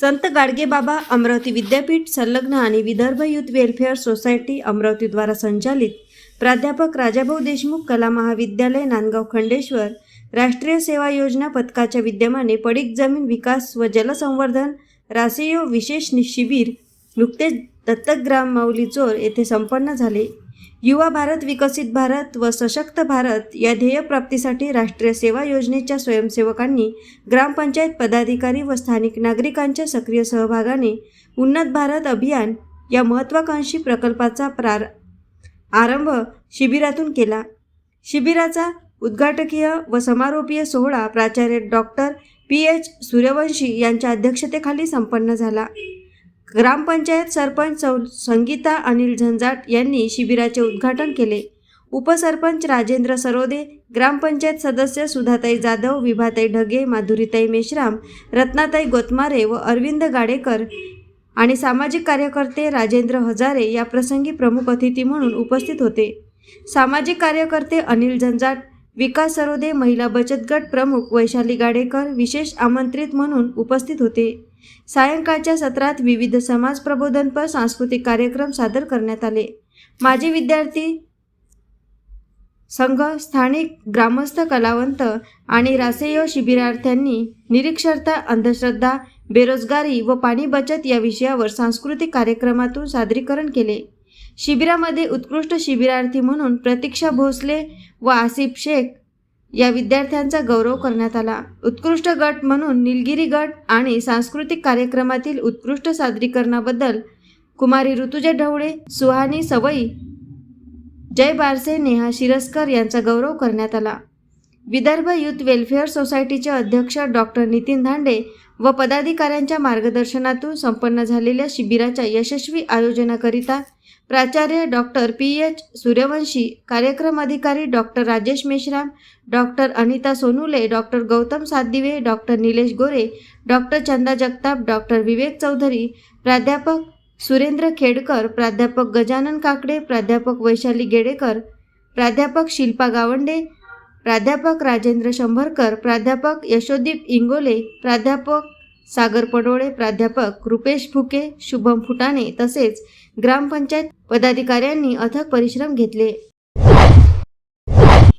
संत गाडगेबाबा अमरावती विद्यापीठ संलग्न आणि विदर्भ युथ वेलफेअर सोसायटी अमरावतीद्वारा संचालित प्राध्यापक राजाभाऊ देशमुख कला महाविद्यालय नांदगाव खंडेश्वर राष्ट्रीय सेवा योजना पथकाच्या विद्यमाने पडीक जमीन विकास व जलसंवर्धन रासेयो विशेष नि- शिबिर नुकतेच दत्तक ग्राम माऊली चोर येथे संपन्न झाले. युवा भारत विकसित भारत व सशक्त भारत या ध्येयप्राप्तीसाठी राष्ट्रीय सेवा योजनेच्या स्वयंसेवकांनी ग्रामपंचायत पदाधिकारी व स्थानिक नागरिकांच्या सक्रिय सहभागाने उन्नत भारत अभियान या महत्त्वाकांक्षी प्रकल्पाचा प्रार आरंभ शिबिरातून केला. शिबिराचा उद्घाटकीय व समारोपीय सोहळा प्राचार्य डॉक्टर पी एच सूर्यवंशी यांच्या अध्यक्षतेखाली संपन्न झाला. ग्रामपंचायत सरपंच सौ संगीता अनिल झंजाट यांनी शिबिराचे उद्घाटन केले. उपसरपंच राजेंद्र सरोदे ग्रामपंचायत सदस्य सुधाताई जाधव विभाताई ढगे माधुरीताई मेश्राम रत्नाताई गोतमारे व अरविंद गाडेकर आणि सामाजिक कार्यकर्ते राजेंद्र हजारे या प्रसंगी प्रमुख अतिथी म्हणून उपस्थित होते. सामाजिक कार्यकर्ते अनिल झंजाट विकास सरोदे महिला बचत गट प्रमुख वैशाली गाडेकर विशेष आमंत्रित म्हणून उपस्थित होते. सायंकाळच्या सत्रात विविध समाज प्रबोधनपर सांस्कृतिक कार्यक्रम सादर करण्यात आले. माजी विद्यार्थी संघ स्थानिक ग्रामस्थ कलावंत आणि रासेयो शिबिरार्थ्यांनी निरीक्षरता अंधश्रद्धा बेरोजगारी व पाणी बचत या विषयावर सांस्कृतिक कार्यक्रमातून सादरीकरण केले. शिबिरामध्ये उत्कृष्ट शिबिरार्थी म्हणून प्रतीक्षा भोसले व आसिफ शेख या विद्यार्थ्यांचा गौरव करण्यात आला. उत्कृष्ट गट म्हणून निलगिरी गट आणि सांस्कृतिक कार्यक्रमातील उत्कृष्ट सादरीकरणाबद्दल कुमारी ऋतुजा ढवळे सुहानी सवई जय बारसे नेहा शिरस्कर यांचा गौरव करण्यात आला. विदर्भ युथ वेलफेअर सोसायटीचे अध्यक्ष डॉक्टर नितीन धांडे व पदाधिकाऱ्यांच्या मार्गदर्शनातून संपन्न झालेल्या शिबिराच्या यशस्वी आयोजनाकरिता प्राचार्य डॉक्टर पी एच सूर्यवंशी कार्यक्रम अधिकारी doctor Rajesh Meshram doctor Anita Sonule doctor Gautam Satdive doctor Nilesh Gore doctor Chanda Jagtap doctor Vivek Chaudhari प्राध्यापक सुरेंद्र खेडकर प्राध्यापक गजानन काकडे प्राध्यापक वैशाली गेडेकर प्राध्यापक शिल्पा गावंडे प्राध्यापक राजेंद्र शंभरकर प्राध्यापक यशोदीप इंगोले प्राध्यापक सागर पडोळे प्राध्यापक रुपेश फुके शुभम फुटाणे तसेच ग्रामपंचायत पदाधिकाऱ्यांनी अथक परिश्रम घेतले.